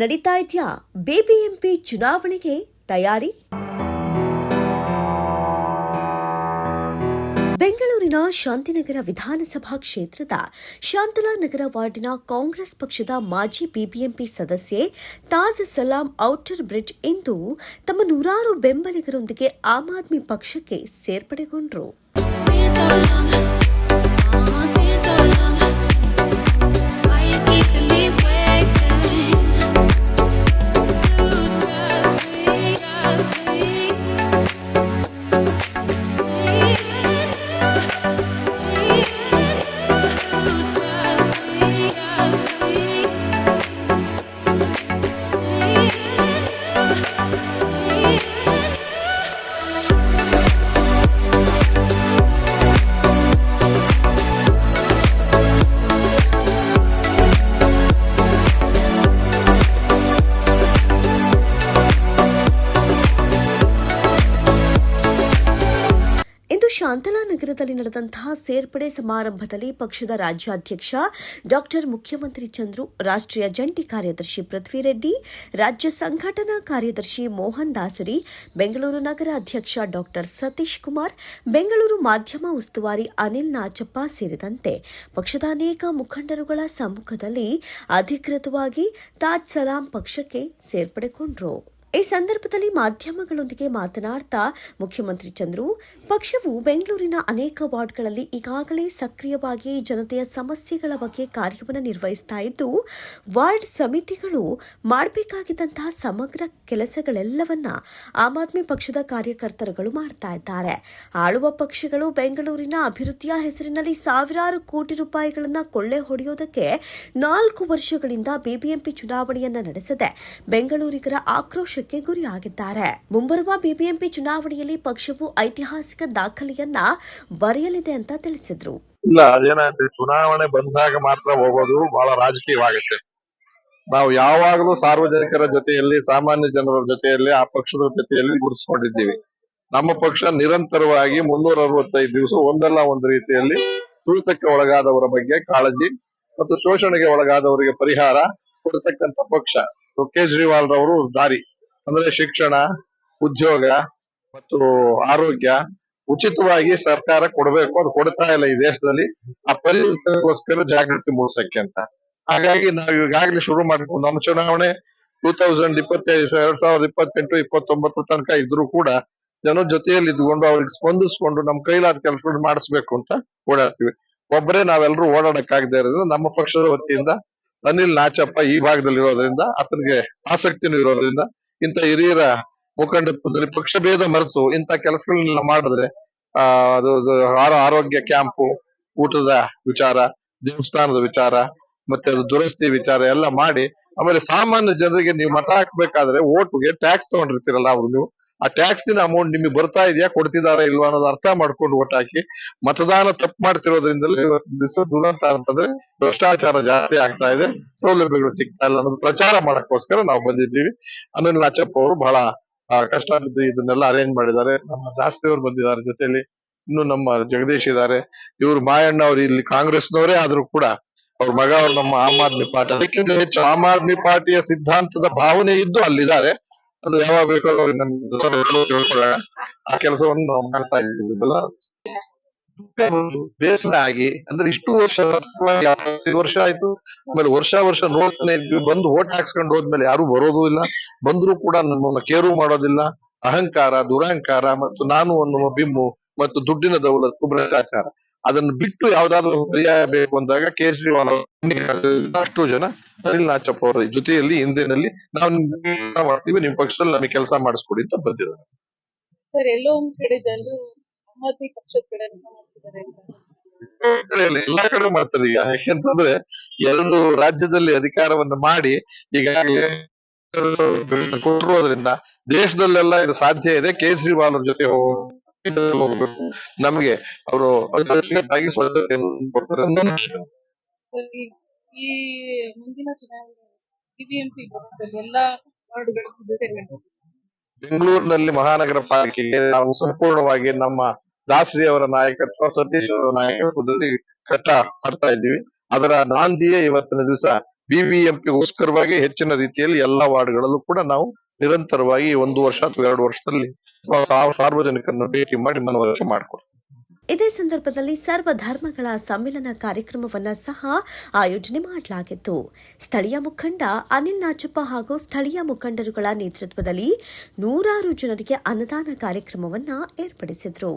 ಸದ್ಯ ಬಿಬಿಎಂಪಿ ಚುನಾವಣೆಗೆ ತಯಾರಿ? ಬೆಂಗಳೂರಿನ ಶಾಂತಿನಗರ ವಿಧಾನಸಭಾ ಕ್ಷೇತ್ರದ ಶಾಂತಲಾನಗರ ವಾರ್ಡಿನ ಕಾಂಗ್ರೆಸ್ ಪಕ್ಷದ ಮಾಜಿ ಬಿಬಿಎಂಪಿ ಸದಸ್ಯೆ ತಾಜ್ ಸಲಾಂ ಔಟರ್ ಬ್ರಿಡ್ಜ್ ಇಂದು ತಮ್ಮ ನೂರಾರು ಬೆಂಬಲಿಗರೊಂದಿಗೆ ಆಮ್ ಆದ್ಮಿ ಪಕ್ಷಕ್ಕೆ ಸೇರ್ಪಡೆಗೊಂಡರು. ಇಂದು ಶಾಂತಲಾನಗರದಲ್ಲಿ ನಡೆದಂತಹ ಸೇರ್ಪಡೆ ಸಮಾರಂಭದಲ್ಲಿ ಪಕ್ಷದ ರಾಜ್ಯಾಧ್ಯಕ್ಷ ಡಾಕ್ಟರ್ ಮುಖ್ಯಮಂತ್ರಿ ಚಂದ್ರು, ರಾಷ್ಟ್ರೀಯ ಜಂಟಿ ಕಾರ್ಯದರ್ಶಿ ಪೃಥ್ವಿರೆಡ್ಡಿ, ರಾಜ್ಯ ಸಂಘಟನಾ ಕಾರ್ಯದರ್ಶಿ ಮೋಹನ್ ದಾಸರಿ, ಬೆಂಗಳೂರು ನಗರ ಅಧ್ಯಕ್ಷ ಡಾಕ್ಟರ್ ಸತೀಶ್ ಕುಮಾರ್, ಬೆಂಗಳೂರು ಮಾಧ್ಯಮ ಉಸ್ತುವಾರಿ ಅನಿಲ್ ನಾಚಪ್ಪ ಸೇರಿದಂತೆ ಪಕ್ಷದ ಅನೇಕ ಮುಖಂಡರುಗಳ ಸಮ್ಮುಖದಲ್ಲಿ ಅಧಿಕೃತವಾಗಿ ತಾಜ್ ಸಲಾಂ ಪಕ್ಷಕ್ಕೆ ಸೇರ್ಪಡೆಗೊಂಡರು. ಈ ಸಂದರ್ಭದಲ್ಲಿ ಮಾಧ್ಯಮಗಳೊಂದಿಗೆ ಮಾತನಾಡ್ತಾ ಮುಖ್ಯಮಂತ್ರಿ ಚಂದ್ರು, ಪಕ್ಷವು ಬೆಂಗಳೂರಿನ ಅನೇಕ ವಾರ್ಡ್ಗಳಲ್ಲಿ ಈಗಾಗಲೇ ಸಕ್ರಿಯವಾಗಿ ಜನತೆಯ ಸಮಸ್ಯೆಗಳ ಬಗ್ಗೆ ಕಾರ್ಯವನ್ನು ನಿರ್ವಹಿಸ್ತಾ ಇದ್ದು, ವಾರ್ಡ್ ಸಮಿತಿಗಳು ಮಾಡಬೇಕಾಗಿದ್ದಂತಹ ಸಮಗ್ರ ಕೆಲಸಗಳೆಲ್ಲವನ್ನ ಆಮ್ ಆದ್ಮಿ ಪಕ್ಷದ ಕಾರ್ಯಕರ್ತರುಗಳು ಮಾಡ್ತಾ ಇದ್ದಾರೆ. ಆಳುವ ಪಕ್ಷಗಳು ಬೆಂಗಳೂರಿನ ಅಭಿವೃದ್ಧಿಯ ಹೆಸರಿನಲ್ಲಿ ಸಾವಿರಾರು ಕೋಟಿ ರೂಪಾಯಿಗಳನ್ನ ಕೊಳ್ಳೆ ಹೊಡೆಯೋದಕ್ಕೆ ನಾಲ್ಕು ವರ್ಷಗಳಿಂದ ಬಿಬಿಎಂಪಿ ಚುನಾವಣೆಯನ್ನ ನಡೆಸದೆ, ಬೆಂಗಳೂರಿಗರ ಆಕ್ರೋಶಕ್ಕೆ ಗುರಿಯಾಗಿದ್ದಾರೆ ಮುಂಬರುವ ಬಿಬಿಎಂಪಿ ಚುನಾವಣೆಯಲ್ಲಿ ಪಕ್ಷವು ಐತಿಹಾಸಿಕ ದಾಖಲೆಯನ್ನ ಬರೆಯಲಿದೆ ಅಂತ ತಿಳಿಸಿದ್ರು. ಇಲ್ಲ ಅದೇನಂತೆ ಚುನಾವಣೆ ಬಂದಾಗ ಮಾತ್ರ ಹೋಗೋದು ಬಹಳ ರಾಜಕೀಯವಾಗುತ್ತೆ. ನಾವು ಯಾವಾಗಲೂ ಸಾರ್ವಜನಿಕರ ಜೊತೆಯಲ್ಲಿ, ಸಾಮಾನ್ಯ ಜನರ ಜೊತೆಯಲ್ಲಿ, ಆ ಪಕ್ಷದ ಜೊತೆಯಲ್ಲಿ ಗುರುಸ್ಕೊಂಡಿದ್ದೀವಿ ನಮ್ಮ ಪಕ್ಷ ನಿರಂತರವಾಗಿ ಮುನ್ನೂರ ಅರವತ್ತೈದು ದಿವಸ ಒಂದಲ್ಲ ಒಂದು ರೀತಿಯಲ್ಲಿ ತುಳಿತಕ್ಕೆ ಒಳಗಾದವರ ಬಗ್ಗೆ ಕಾಳಜಿ ಮತ್ತು ಶೋಷಣೆಗೆ ಒಳಗಾದವರಿಗೆ ಪರಿಹಾರ ಕೊಡ್ತಕ್ಕಂತ ಪಕ್ಷ. ಕೇಜ್ರಿವಾಲ್ ರವರು ದಾರಿ. ಅಂದ್ರೆ ಶಿಕ್ಷಣ, ಉದ್ಯೋಗ ಮತ್ತು ಆರೋಗ್ಯ ಉಚಿತವಾಗಿ ಸರ್ಕಾರ ಕೊಡಬೇಕು, ಅದು ಕೊಡ್ತಾ ಇಲ್ಲ ಈ ದೇಶದಲ್ಲಿ. ಆ ಪರಿವರ್ತನೆಗೋಸ್ಕರ ಜಾಗೃತಿ ಮೂಡಿಸಕ್ಕೆ ಅಂತ. ಹಾಗಾಗಿ ನಾವು ಈಗಾಗಲೇ ಶುರು ಮಾಡಿಕೊಂಡು ನಮ್ಮ ಚುನಾವಣೆ ಟೂ ತೌಸಂಡ್ ಇಪ್ಪತ್ತೈದು, ಎರಡ್ ಸಾವಿರದ ಇಪ್ಪತ್ತೆಂಟು, ಇಪ್ಪತ್ತೊಂಬತ್ತು ತನಕ ಇದ್ರು ಕೂಡ ಜನ ಜೊತೆಯಲ್ಲಿ ಇದ್ಕೊಂಡು ಅವ್ರಿಗೆ ಸ್ಪಂದಿಸ್ಕೊಂಡು ನಮ್ಮ ಕೈಲಾದ ಕೆಲಸಗಳು ಮಾಡಿಸ್ಬೇಕು ಅಂತ ಓಡಾಡ್ತೀವಿ. ಒಬ್ಬರೇ ನಾವೆಲ್ಲರೂ ಓಡಾಡಕ್ಕಾಗದೇ ಇರೋದ್ರಿಂದ ನಮ್ಮ ಪಕ್ಷದ ವತಿಯಿಂದ ಅನಿಲ್ ನಾಚಪ್ಪ ಈ ಭಾಗದಲ್ಲಿ ಇರೋದ್ರಿಂದ ಆತನಿಗೆ ಆಸಕ್ತಿನೂ ಇರೋದ್ರಿಂದ ಇಂಥ ಹಿರಿಯರ ಮುಖಂಡ ಪಕ್ಷ ಭೇದ ಮರೆತು ಇಂಥ ಕೆಲಸಗಳನ್ನೆಲ್ಲ ಮಾಡಿದ್ರೆ, ಆ, ಅದು ಅದು ಆರೋಗ್ಯ ಕ್ಯಾಂಪು, ಊಟದ ವಿಚಾರ, ದೇವಸ್ಥಾನದ ವಿಚಾರ, ಮತ್ತೆ ಅದು ದುರಸ್ತಿ ವಿಚಾರ ಎಲ್ಲ ಮಾಡಿ, ಆಮೇಲೆ ಸಾಮಾನ್ಯ ಜನರಿಗೆ ನೀವು ಮತ ಹಾಕ್ಬೇಕಾದ್ರೆ ಓಟ್ಗೆ ಟ್ಯಾಕ್ಸ್ ತಗೊಂಡಿರ್ತೀರಲ್ಲ ಅವ್ರು ನೀವು. ಆ ಟ್ಯಾಕ್ಸ್ ದಿನ ಅಮೌಂಟ್ ನಿಮಗೆ ಬರ್ತಾ ಇದೆಯಾ, ಕೊಡ್ತಿದಾರಾ ಇಲ್ವಾ ಅನ್ನೋದು ಅರ್ಥ ಮಾಡ್ಕೊಂಡು ಓಟ್ ಹಾಕಿ, ಮತದಾನ ತಪ್ಪು ಮಾಡ್ತಿರೋದ್ರಿಂದಲೇ ದಿವಸ ದುರಂತ ಅಂತಂದ್ರೆ ಭ್ರಷ್ಟಾಚಾರ ಜಾಸ್ತಿ ಆಗ್ತಾ ಇದೆ, ಸೌಲಭ್ಯಗಳು ಸಿಗ್ತಾ ಇಲ್ಲ ಅನ್ನೋದು ಪ್ರಚಾರ ಮಾಡಕ್ಕೋಸ್ಕರ ನಾವು ಬಂದಿದ್ದೀವಿ. ಅನಿಲ್ ನಾಚಪ್ಪ ಅವರು ಬಹಳ ಕಷ್ಟ ಬಿದ್ದು ಇದನ್ನೆಲ್ಲ ಅರೇಂಜ್ ಮಾಡಿದ್ದಾರೆ. ನಮ್ಮ ಜಾಸ್ತಿ ಅವರು ಬಂದಿದ್ದಾರೆ ಜೊತೆಯಲ್ಲಿ ಇನ್ನು ನಮ್ಮ ಜಗದೀಶ್ ಇದ್ದಾರೆ. ಇವರು ಮಾಯಣ್ಣ ಅವರು ಇಲ್ಲಿ ಕಾಂಗ್ರೆಸ್ನವರೇ ಆದ್ರೂ ಕೂಡ ಅವ್ರ ಮಗ ಅವ್ರು ನಮ್ಮ ಆಮ್ ಆದ್ಮಿ ಪಾರ್ಟಿ, ಅದಕ್ಕಿಂತ ಹೆಚ್ಚು ಆಮ್ ಆದ್ಮಿ ಪಾರ್ಟಿಯ ಸಿದ್ಧಾಂತದ ಭಾವನೆ ಇದ್ದು ಅಲ್ಲಿದ್ದಾರೆ. ಅದು ಯಾವಾಗ ಬೇಕಾದ್ರೂ ನನ್ನ ಜೊತೆ ತಿಳ್ಕೊಳ್ಳೋಣ. ಆ ಕೆಲಸವನ್ನು ನಾವು ಮಾಡ್ತಾ ಇದ್ದೀವಿ. ಇದೆಲ್ಲ ದುಃಖ ಬಂದು ಬೇಸರ ಆಗಿ, ಅಂದ್ರೆ ಇಷ್ಟು ವರ್ಷ ವರ್ಷ ಆಯ್ತು. ಆಮೇಲೆ ವರ್ಷ ವರ್ಷ ನೋಡ್ತಾನೆ ಇದ್ವಿ. ಬಂದು ಓಟ್ ಹಾಕ್ಸ್ಕೊಂಡು ಹೋದ್ಮೇಲೆ ಯಾರು ಬರೋದು ಇಲ್ಲ. ಬಂದ್ರು ಕೂಡ ನಮ್ಮನ್ನ ಕೇರು ಮಾಡೋದಿಲ್ಲ. ಅಹಂಕಾರ, ದುರಹಂಕಾರ ಮತ್ತು ನಾನು ಅನ್ನುವ ಬಿಮ್ಮು ಮತ್ತು ದುಡ್ಡಿನ ದೌಲತ್ತು ಭ್ರಷ್ಟಾಚಾರ. ಅದನ್ನು ಬಿಟ್ಟು ಯಾವ್ದಾದ್ರು ಪರ್ಯಾಯ ಬೇಕು ಅಂದಾಗ ಕೇಜ್ರಿವಾಲ್ ಅಷ್ಟು ಜನ ಅನಿಲ್ ನಾಚಪ್ಪ ಅವರ ಜೊತೆಯಲ್ಲಿ ಹಿಂದಿನಲ್ಲಿ ನಾವು ಕೆಲಸ ಮಾಡ್ತೀವಿ ನಿಮ್ ಪಕ್ಷದಲ್ಲಿ ನಮಗೆ ಕೆಲಸ ಮಾಡಿಸ್ಕೊಡಿ ಅಂತ ಬಂದಿದ್ದಾರೆ. ಸರ್ ಎಲ್ಲೋ ಒಂದ್ ಕಡೆ ಜನರು ಆಮ್ ಆದ್ಮಿ ಪಕ್ಷದ ಕಡೆ ಮಾಡ್ತಿದ್ದಾರೆ ಅಂತ ಕಡೆ ಎಲ್ಲಾ ಕಡೆ ಮಾಡ್ತಾರೆ ಈಗ. ಯಾಕೆಂತಂದ್ರೆ ಎರಡು ರಾಜ್ಯದಲ್ಲಿ ಅಧಿಕಾರವನ್ನು ಮಾಡಿ ಈಗಾಗಲೇ ಕೊಟ್ಟಿರೋದ್ರಿಂದ ದೇಶದಲ್ಲೆಲ್ಲ ಇದು ಸಾಧ್ಯ ಇದೆ. ಕೇಜ್ರಿವಾಲ್ ಅವ್ರ ಜೊತೆ ಹೋಗೋ- ನಮಗೆ ಅವರು ಕೊಡ್ತಾರೆ. ಈ- ಮುಂದಿನ ಬಿಬಿಎಂಪಿ ಎಲ್ಲಾ ಬೆಂಗಳೂರಿನಲ್ಲಿ ಮಹಾನಗರ ಪಾಲಿಕೆಗೆ ನಾವು ಸಂಪೂರ್ಣವಾಗಿ ನಮ್ಮ ದಾಸರಿ ಅವರ ನಾಯಕತ್ವ ಸತೀಶ್ ಅವರ ನಾಯಕತ್ವದಲ್ಲಿ ಕಟ್ಟ ಮಾಡ್ತಾ ಇದ್ದೀವಿ. ಅದರ ನಾಂದಿಯೇ ಇವತ್ತಿನ ದಿವಸ ಬಿಬಿಎಂಪಿಗೋಸ್ಕರವಾಗಿ ಹೆಚ್ಚಿನ ರೀತಿಯಲ್ಲಿ ಎಲ್ಲಾ ವಾರ್ಡ್ಗಳಲ್ಲೂ ಕೂಡ ನಾವು ನಿರಂತರವಾಗಿ ಒಂದು ವರ್ಷ ಅಥವಾ ಎರಡು ವರ್ಷದಲ್ಲಿ ಸಾರ್ವಜನಿಕರನ್ನು ಭೇಟಿ ಮಾಡಿ ಮನವರಿಕೆ ಮಾಡಿಕೊಡ್ತೀವಿ ಇದೇ ಸಂದರ್ಭದಲ್ಲಿ ಸರ್ವ ಧರ್ಮಗಳ ಸಮ್ಮಿಲನ ಕಾರ್ಯಕ್ರಮವನ್ನ ಸಹ ಆಯೋಜನೆ ಮಾಡಲಾಗಿತ್ತು. ಸ್ಥಳೀಯ ಮುಖಂಡ ಅನಿಲ್ ನಾಚಪ್ಪ ಹಾಗೂ ಸ್ಥಳೀಯ ಮುಖಂಡರುಗಳ ನೇತೃತ್ವದಲ್ಲಿ ನೂರಾರು ಜನರಿಗೆ ಅನ್ನದಾನ ಕಾರ್ಯಕ್ರಮವನ್ನ ಏರ್ಪಡಿಸಿದ್ರು.